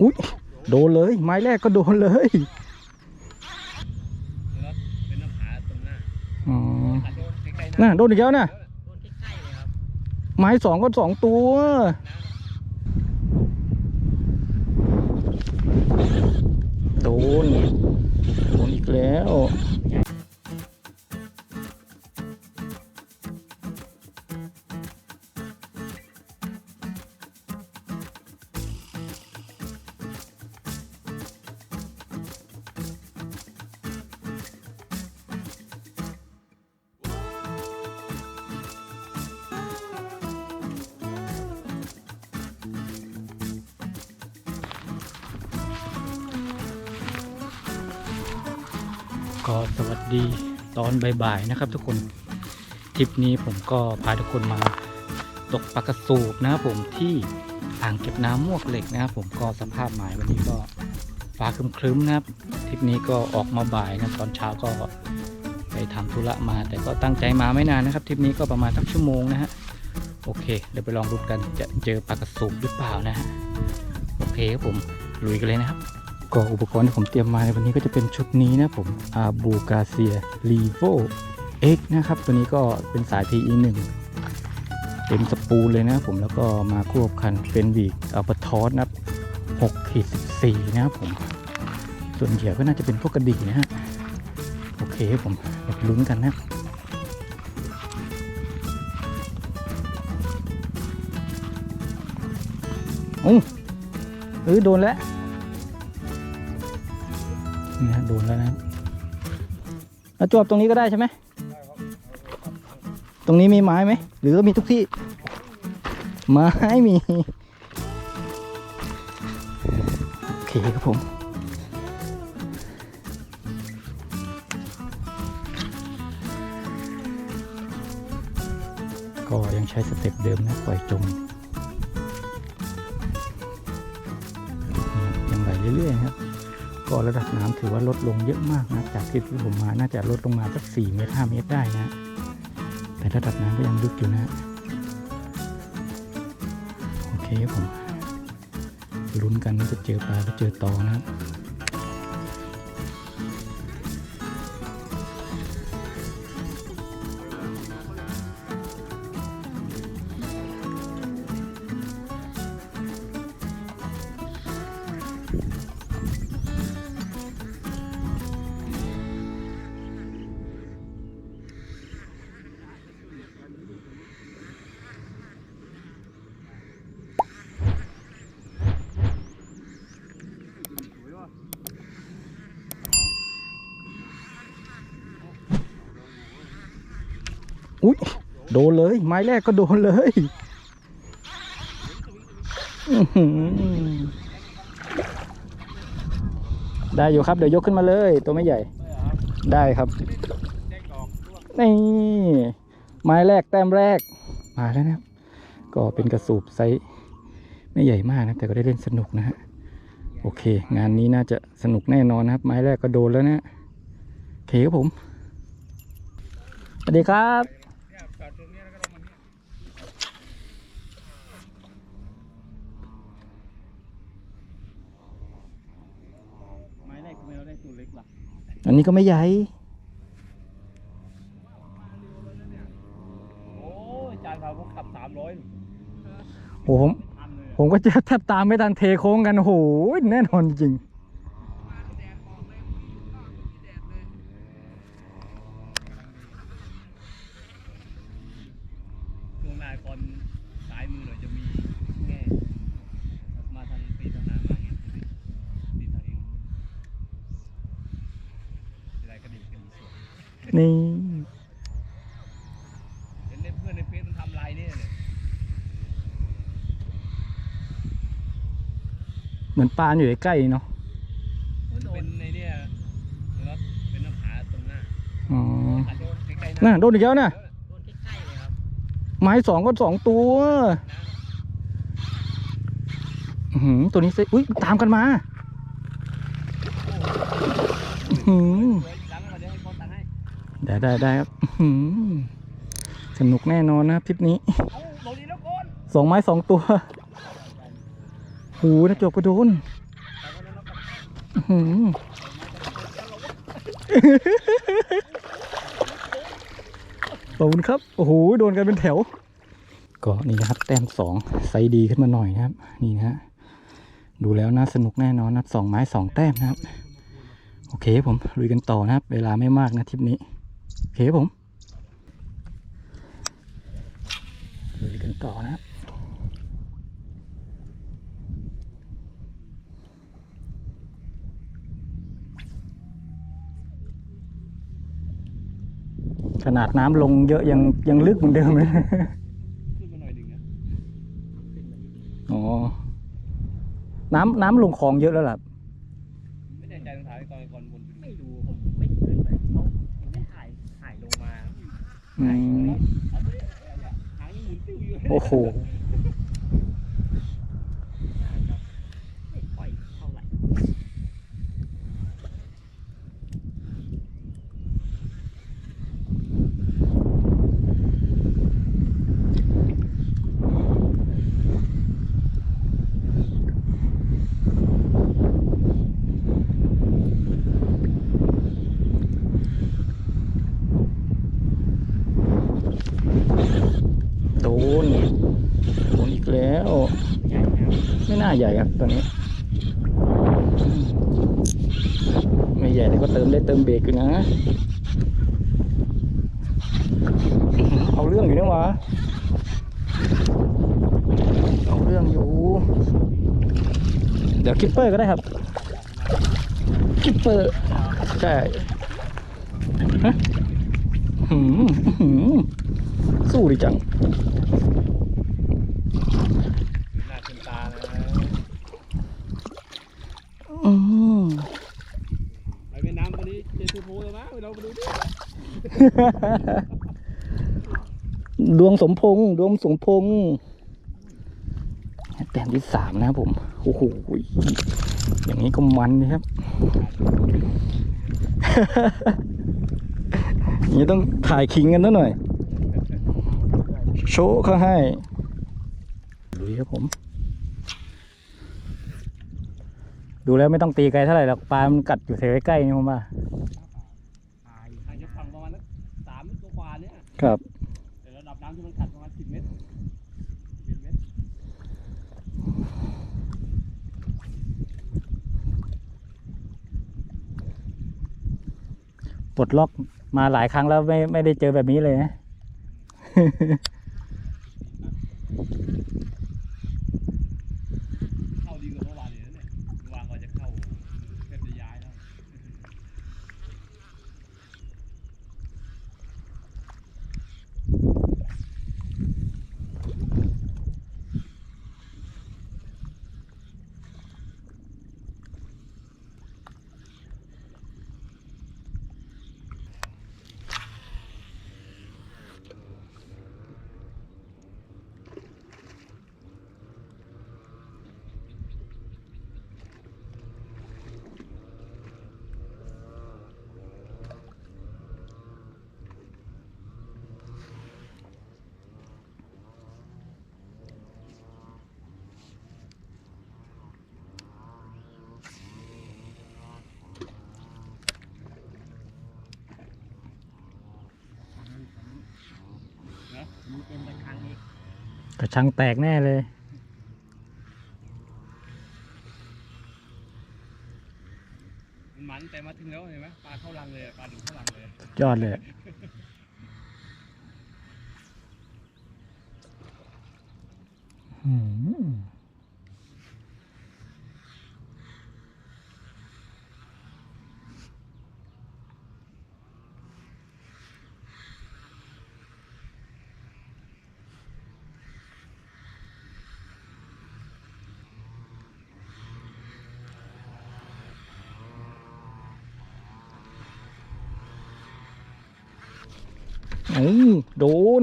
อุ้ยโดนเลย ไม้แรกก็โดนเลยแล้วเป็นน้ำผาตรงหน้าอ๋อขัดโดนใกล้ๆน่ะโดนอีกแล้วน่ะโดนใกล้ๆเลยครับไม้สองก็สองตัว ก็สวัสดีตอนบ่ายๆนะครับ ทุกคนทริปนี้ผมก็พาทุกคนมาตกปลากระสูบนะครับผมที่อ่างเก็บน้ำมวกเหล็กนะครับผมก็สภาพหมายวันนี้ก็ฟ้าครึ้มๆนะครับทริปนี้ก็ออกมาบ่ายนะตอนเช้าก็ไปทำธุระมา แต่ก็ตั้งใจมาไม่นานนะครับทริปนี้ก็ประมาณสักชั่วโมงนะฮะโอเค เดี๋ยวไปลองดูกันจะเจอปลากระสูบหรือเปล่านะฮะโอเคครับผมลุยกันเลยนะครับ ก็อุปกรณ์ที่ผมเตรียมมาในวันนี้ก็จะเป็นชุดนี้นะผมอาบูกาเซียลีโว X นะครับ ตัวนี้ก็เป็นสาย PE 1 เต็มสปูลเลยนะผมแล้วก็มาควบคันเป็นวีกอัลปทอสนะครับ6ขีด14 นะครับผม ส่วนเหยื่อก็น่าจะเป็นพวกกระดิ่งนะฮะ โอเคครับผมเดี๋ยวลุ้นกันนะอุ้งเออโดนแล้ว นี่ฮะโดนแล้วนะแล้วจวบตรงนี้ก็ได้ใช่ไหม ตรงนี้มีไม้ไหม หรือว่ามีทุกที่ ไม้มี โอเคครับผมก็ยังใช้สเต็ปเดิมนะปล่อยจมยังไหลเรื่อยๆครับ ก็ระดับน้ำถือว่าลดลงเยอะมากนะจากที่ที่ผมมาน่าจะลดลงมาสัก4เมตร5เมตรได้นะ แต่ระดับน้ำก็ยังลึกอยู่นะ โอเคผมลุ้นกันว่าจะเจอปลาหรือเจอตอนะ อุ้ยโดนเลย ไม้แรกก็โดนเลยได้อยู่ครับเดี๋ยวยกขึ้นมาเลย ตัวไม่ใหญ่ ได้ครับนี่ไม้แรกแต้มแรกมาแล้วนะครับ ก็เป็นกระสูบไซส์ไม่ใหญ่มากนะ แต่ก็ได้เล่นสนุกนะฮะโอเค งานนี้น่าจะสนุกแน่นอนนะครับ ไม้แรกก็โดนแล้วนะโอเคครับผมสวัสดีครับ เนี่ยจอดตรงนี้แล้วก็ลงมาเนี่ยไม้แรกทำไมเราได้ตัวเล็กล่ะ อันนี้ก็ไม่ใหญ่โอ้ยจานเขาผมขับสามร้อยโอ้ผมทันเลยผมก็จะแทบตามไม่ทันเทโค้งกันโอ้โหแน่นอนจริง ช่วงหน้าก่อนซ้ายมือหน่อยจะมีแง่มาทางตีทางน้ำมาอย่างเงี้ยตีทางเองอะไรก็ดีกันสวย นี่เห็นเล่นเพื่อนในเฟซมันทำลายเนี่ยเนี่ยเหมือนปลาอยู่ใกล้ๆเนาะมันเป็นในเนี่ยแล้วเป็นน้ำผาตรงหน้าอ๋อขัดโดนใกล้ๆน่ะโดนอีกแล้วน่ะโดนใกล้ๆเลยครับไม้สองก็สองตัวอื้อหือตัวนี้สิอุ้ยตามกันมา อื้อหือสวยหลังม ได้ได้ได้ครับอื้อหือสนุกแน่นอนนะครับทริปนี้เอ้าโดนดีแล้วก่อนสองไม้สองตัวหูนะจบกระโดนหือขอบคุณครับ โอ้โห โดนกันเป็นแถว ก็นี่นะครับ แต้มสองไซส์ดีขึ้นมาหน่อยนะครับ นี่นะฮะ ดูแล้วน่าสนุกแน่นอนนะครับสองไม้สองแต้มนะครับ โอเคผมลุยกันต่อนะครับ เวลาไม่มากนะทริปนี้โอ เคผมลุยกันต่อนะครับขนาดน้ำลงเยอะยังยังลึกเหมือนเดิมเลยขึ้นมาหน่อยหนึ่งนะอ๋อน้ำน้ำลงคลองเยอะแล้วล่ะ ไม่แน่ใจต้องถามไอ้กอนไอ้กอนวน ไม่ดูผมไม่ขึ้นเลยเขาไม่ถ่ายถ่ายลงมา อืม หางยังหมุน ติ้วอยู่ โอ้โห ไม่ค่อยเท่าไหร่ โดน โดนอีกแล้ว ใหญ่ครับ ไม่ น่าใหญ่ครับตัวนี้ ไม่ใหญ่แต่ก็เติมได้เติมเบรกอยู่นะ เอาเรื่องอยู่นี่หวะเอาเรื่องอยู่ เดี๋ยวคิปเปอร์ก็ได้ครับ คิปเปอร์ ใช่ฮะหืออื้อหือสู้ดีจัง หน้าขึ้นตานะ อืม ไปเวียดนามวันนี้เจอทูโพเลยนะเราไปดูดิ ดวงสมพงษ์ดวงสมพงษ์แต้มที่สามนะครับผมโอ้โหอย่างนี้ก็มันนะครับอย่างนี้ต้องถ่ายคิงกันซะหน่อย โชว์เขาให้ลุยครับผม ดูแล้วไม่ต้องตีไกลเท่าไหร่หรอกปลามันกัดอยู่แถวใกล้ๆนี่ผมว่า ครับแต่ระดับน้ำที่มันขัดประมาณสิบเมตรสิบเมตรปลดล็อกมาหลายครั้งแล้วไม่ไม่ได้เจอแบบนี้เลยนะ เข้าดีกว่าเมื่อวานเลยนะเนี่ยเมื่อวานก่อนจะเข้าแทบจะย้ายแล้ว มีเต็มตะครั้งนี้กระชังแตกแน่เลย มันมันแต่มาถึงแล้วเห็นไหมปลาเข้ารังเลยอะปลาดุเข้ารังเลยยอดเลย อืม โดน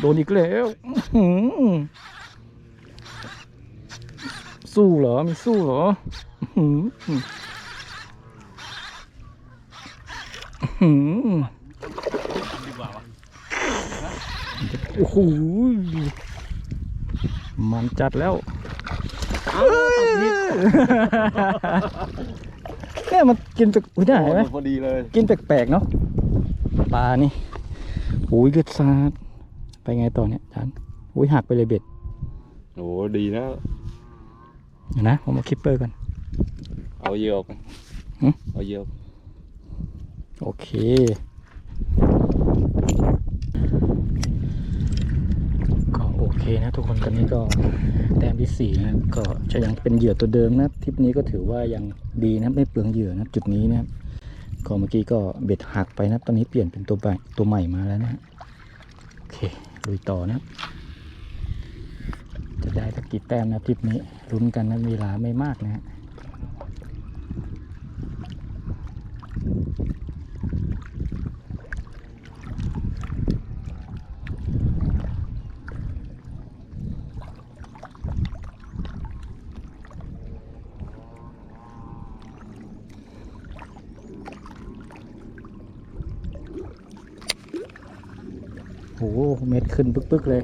โดนอีกแล้วอื้อหือสู้เหรอ มีสู้เหรออื้อหืออื้อหือดีกว่าวะโอ้โหมันจัดแล้วเนี่ยมันกินแปลกอุ้ยได้ไหมพอดีเลย กินแปลกๆเนาะปลานี่ อุ้ยเลือดสาดไปไงต่อเนี่ยจานอุ้ยหักไปเลยเบ็ดโอ้ดีนะเดี๋ยวนะ ผมเอาคิปเปอร์ก่อน เอาเหยื่อออกหึเอาเหยื่อออกโอเค ก็โอเคนะทุกคนตอนนี้ก็แต้มที่สี่นะก็จะยังเป็นเหยื่อตัวเดิมนะทริปนี้ก็ถือว่ายังดีนะไม่เปลืองเหยื่อนะจุดนี้นะครับ ก็เมื่อกี้ก็เบ็ดหักไปนะตอนนี้เปลี่ยนเป็นตัวใหม่ตัวใหม่มาแล้วนะฮะโอเคลุยต่อนะ จะได้สักกี่แต้มนะทริปนี้ลุ้นกันนะเวลาไม่มากนะฮะ โห เม็ดขึ้นปึ๊กๆเลย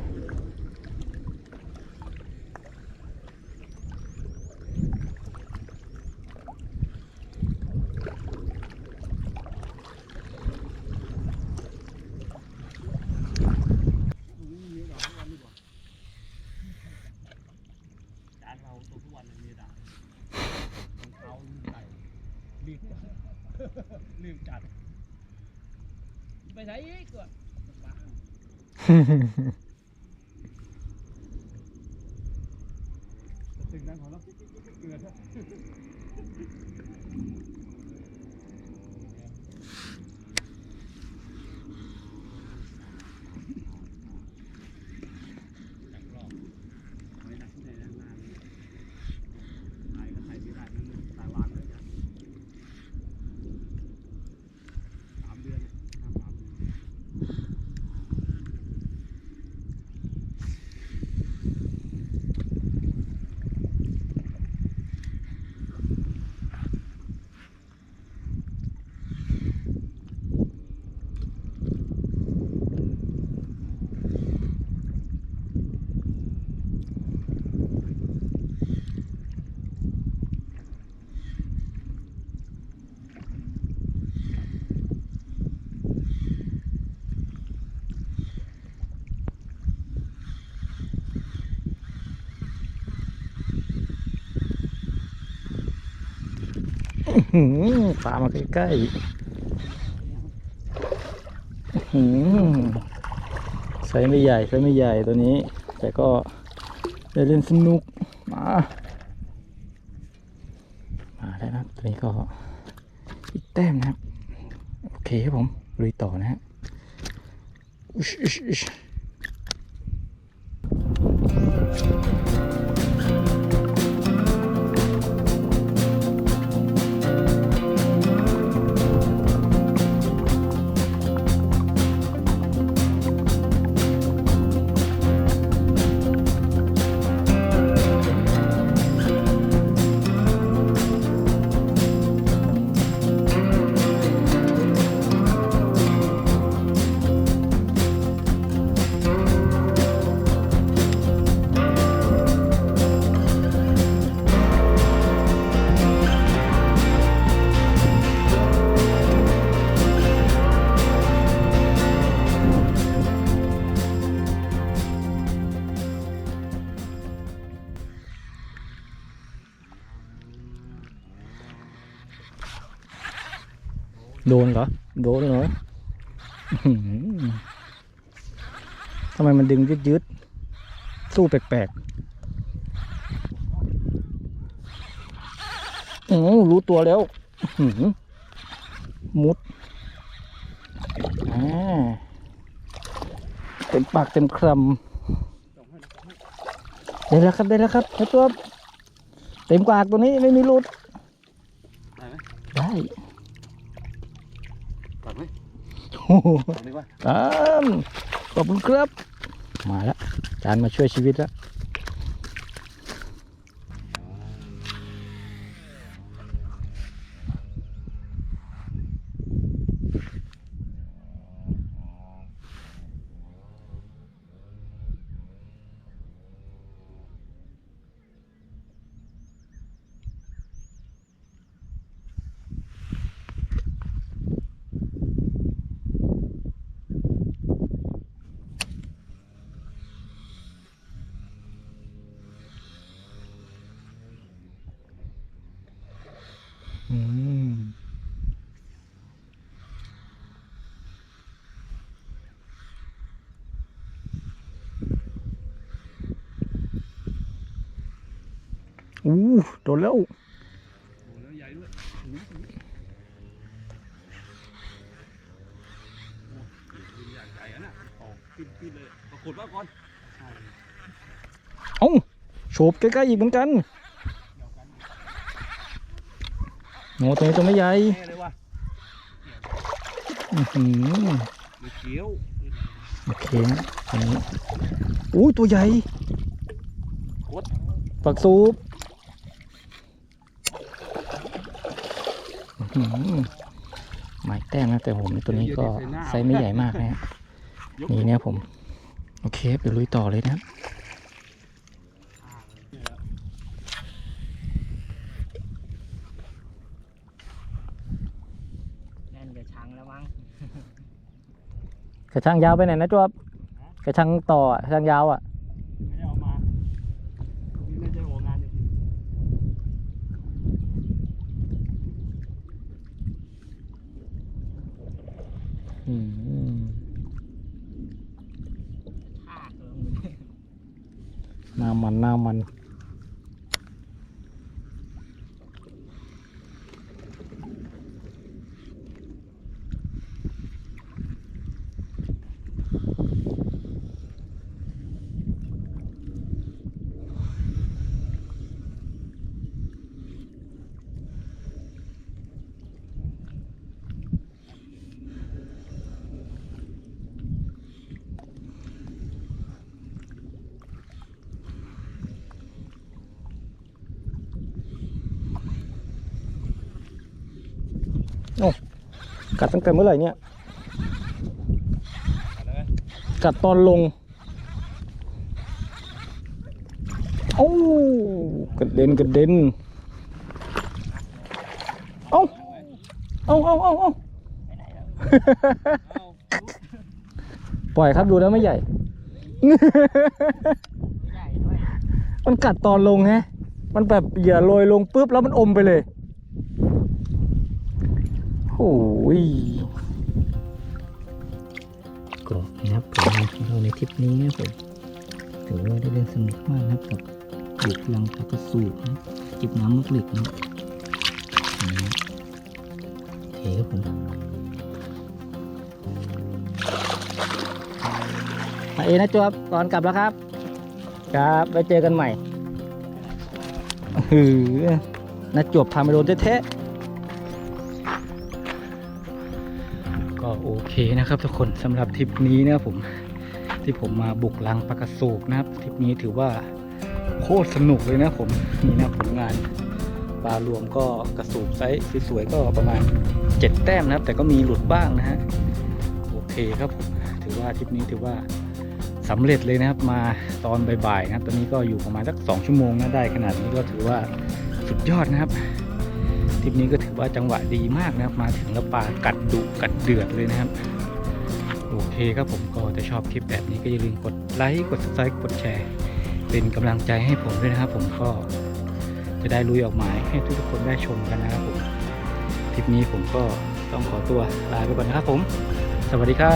จานเราตัวทุกวันเลยมีด่ารองเท้าลืมใส่ลืมจัด ไปไหนอีกวะบ้าถึงนั้นของเราเกลือ จักรอบไม่หนักที่ไหนนานๆถ่ายก็ถ่ายไม่ได้นั่นถ่ายวางเลยจ้ะสามเดือนห้าสามเดือนหืม ปลามาใกล้ๆหืมไซส์ไม่ใหญ่ไซส์ไม่ใหญ่ตัวนี้ แต่ก็ได้เล่นสนุก มา มาแล้วนะตัวนี้ก็อีกแต้มนะครับ โอเคครับผมลุยต่อนะฮะ โดนเหรอ โดนเหรออื้อหือทำไมมันดึงยืดยืดๆสู้แปลกๆโอ้รู้ตัวแล้วอื้อหือมุดอ่าเต็มปากเต็มคำได้แล้วครับได้แล้วครับไอ้ตัวเต็มปากตัวนี้ไม่มีหลุด ได้ไหมได้ตัดไหม โอ้โหตัดดีกว่าตามขอบคุณครับ มาแล้วจานมาช่วยชีวิตแล้ว ออกขึ้นขึ้นเลยปรากฏว่าก่อนใช่เอ้าโฉบใกล้ๆอีกเหมือนกันโอ้ตัวนี้ตัวไม่ใหญ่แน่เลยว่ะอื้อหือมันเขียวโอเคนะอันนี้อู้ตัวใหญ่ปักซูปอื้อ หือหมายแต้มนะแต่ผมตัวนี้ก็ไซส์ไม่ใหญ่มากนะฮะยกนี่เนี่ยผม โอเคเดี๋ยวลุยต่อเลยนะครับแน่นกับชังแล้วมั้งกระชังยาวไปไหนนะจวบกระชังต่ออะกระชังยาวอะ ไม่ได้เอามานี่น่าจะออกงานอยู่ อืม ท่าเกิน หน้ามันหน้ามัน กัดตั้งแต่เมื่อไหร่เนี่ย กัดตอนลงเอ้กระเด็นกระเด็น เอ้าเอ้าเอ้าเอ้าเอาปล่อยครับดูแล้วไม่ใหญ่ มันกัดตอนลงฮะ มันแบบเหยื่อโรยลงปุ๊บแล้วมันอมไปเลย โอ้ ยก็นะครับผลงานของเราในทริปนี้นะผมถือว่าได้เล่นสนุกมากนะครับกับบุกลังปลากระสูบนะจิบน้ำมุกหล็กนะนะโอเคครับผมมาเอนะจวบก่อนกลับแล้วครับ ครับไว้เจอกันใหม่หือนะจวบพาไปโดนแท้ๆ เคนะครับทุกคนสำหรับทริปนี้นะครับผมที่ผมมาบุกลังปลากระสูกนะครับทริปนี้ถือว่าโคตรสนุกเลยนะผมนี่นะผลงานปลารวมก็กระสูบไซส์สวยๆก็ประมาณ 7 แต้มนะครับ แต่ก็มีหลุดบ้างนะฮะโอเคครับผมถือว่าทริปนี้ถือว่าสำเร็จเลยนะครับมาตอนบ่ายๆนะครับ ตอนนี้ก็อยู่ประมาณสักสองชั่วโมงนะได้ขนาดนี้ก็ถือว่าสุดยอดนะครับ ทริปนี้ก็ถือว่าจังหวะดีมากนะครับ มาถึงแล้วปลากัดดุกัดเดือดเลยนะครับ โอเคครับผมก็ถ้าชอบคลิปแบบนี้ก็อย่าลืมกดไลค์กด subscribe กดแชร์ เป็นกำลังใจให้ผมด้วยนะครับ ผมก็จะได้ลุยออกหมายให้ทุกคนได้ชมกันนะครับผมทริปนี้ผมก็ต้องขอตัวลาไปก่อนนะครับผม สวัสดีครั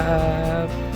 บ